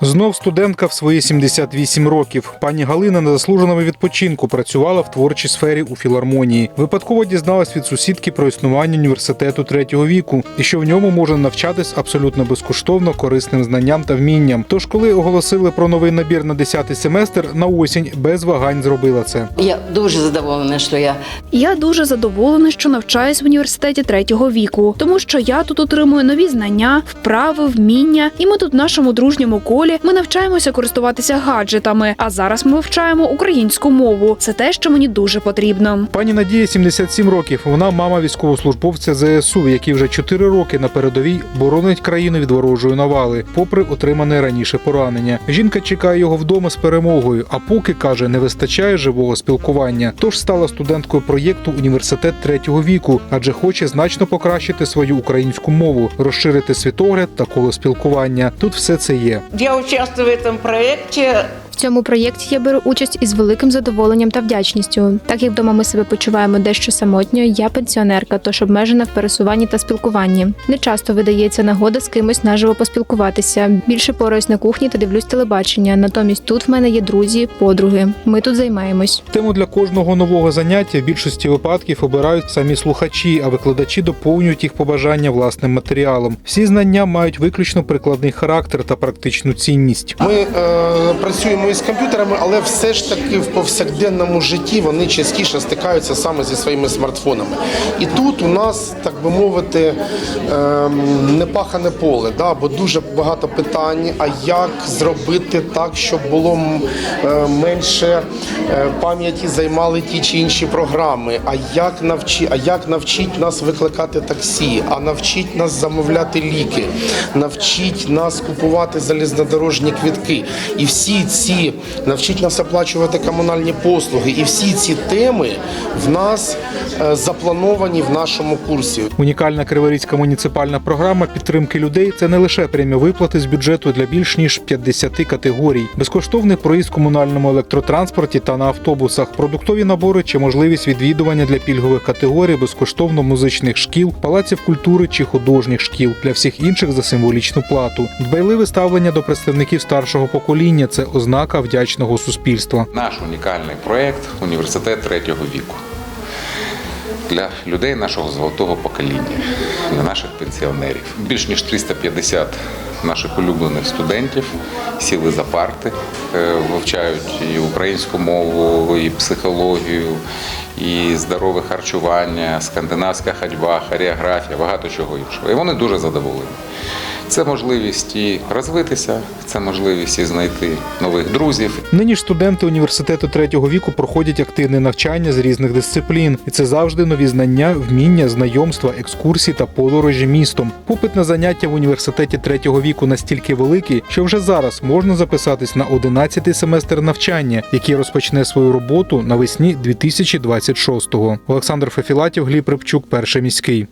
Знов студентка в свої 78 років. Пані Галина на заслуженому відпочинку працювала в творчій сфері у філармонії. Випадково дізналась від сусідки про існування університету третього віку і що в ньому можна навчатись абсолютно безкоштовно корисним знанням та вмінням. Тож, коли оголосили про новий набір на 10 семестр, на осінь без вагань зробила це. Я дуже задоволена, що я Я дуже задоволена, що навчаюсь в університеті третього віку, тому що я тут отримую нові знання, вправи, вміння, і ми тут в нашому дружньому колі ми навчаємося користуватися гаджетами. А зараз ми вивчаємо українську мову. Це те, що мені дуже потрібно. Пані Надія 77 років. Вона мама військовослужбовця ЗСУ, який вже 4 роки на передовій боронить країну від ворожої навали, попри отримане раніше поранення. Жінка чекає його вдома з перемогою, а поки каже, не вистачає живого спілкування. Тож стала студенткою проєкту Університет третього віку, адже хоче значно покращити свою українську мову, розширити світогляд та коло спілкування. Тут все це є. Я участвую в этом проекте. Цьому проєкті я беру участь із великим задоволенням та вдячністю. Так як вдома ми себе почуваємо дещо самотньо, я пенсіонерка, тож обмежена в пересуванні та спілкуванні. Не часто видається нагода з кимось наживо поспілкуватися. Більше пораюсь на кухні та дивлюсь телебачення. Натомість тут в мене є друзі, подруги. Ми тут займаємось. Тему для кожного нового заняття в більшості випадків обирають самі слухачі, а викладачі доповнюють їх побажання власним матеріалом. Всі знання мають виключно прикладний характер та практичну цінність. Ми е, працюємо із комп'ютерами, але все ж таки в повсякденному житті вони частіше стикаються саме зі своїми смартфонами. І тут у нас, так би мовити, е, непахане поле, да? бо дуже багато питань. А як зробити так, щоб було е, менше е, пам'яті займали ті чи інші програми? А як навчи, а як навчить нас викликати таксі? А навчить нас замовляти ліки, навчить нас купувати залізнодорожні квітки. І всі ці навчить нас оплачувати комунальні послуги. І всі ці теми в нас е, заплановані в нашому курсі. Унікальна криворізька муніципальна програма підтримки людей це не лише прямі виплати з бюджету для більш ніж 50 категорій, безкоштовний проїзд в комунальному електротранспорті та на автобусах, продуктові набори чи можливість відвідування для пільгових категорій безкоштовно музичних шкіл, палаців культури чи художніх шкіл для всіх інших за символічну плату. Дбайливе ставлення до представників старшого покоління це ознака вдячного суспільства. Наш унікальний проєкт університет третього віку для людей нашого золотого покоління, для наших пенсіонерів. Більш ніж 350 наших улюблених студентів сіли за парти, е, вивчають і українську мову, і психологію, і здорове харчування, скандинавська ходьба, хореографія, багато чого іншого. І вони дуже задоволені. Це можливість і розвитися, це можливість і знайти нових друзів, Нині ж студенти університету третього віку проходять активне навчання з різних дисциплін, і це завжди нові знання, вміння, знайомства, екскурсії та подорожі містом. Попит на заняття в університеті третього віку настільки великий, що вже зараз можна записатись на 11-й семестр навчання, який розпочне свою роботу навесні 2026-го. Олександр Фефілатів, Гліб Рибчук, перший міський.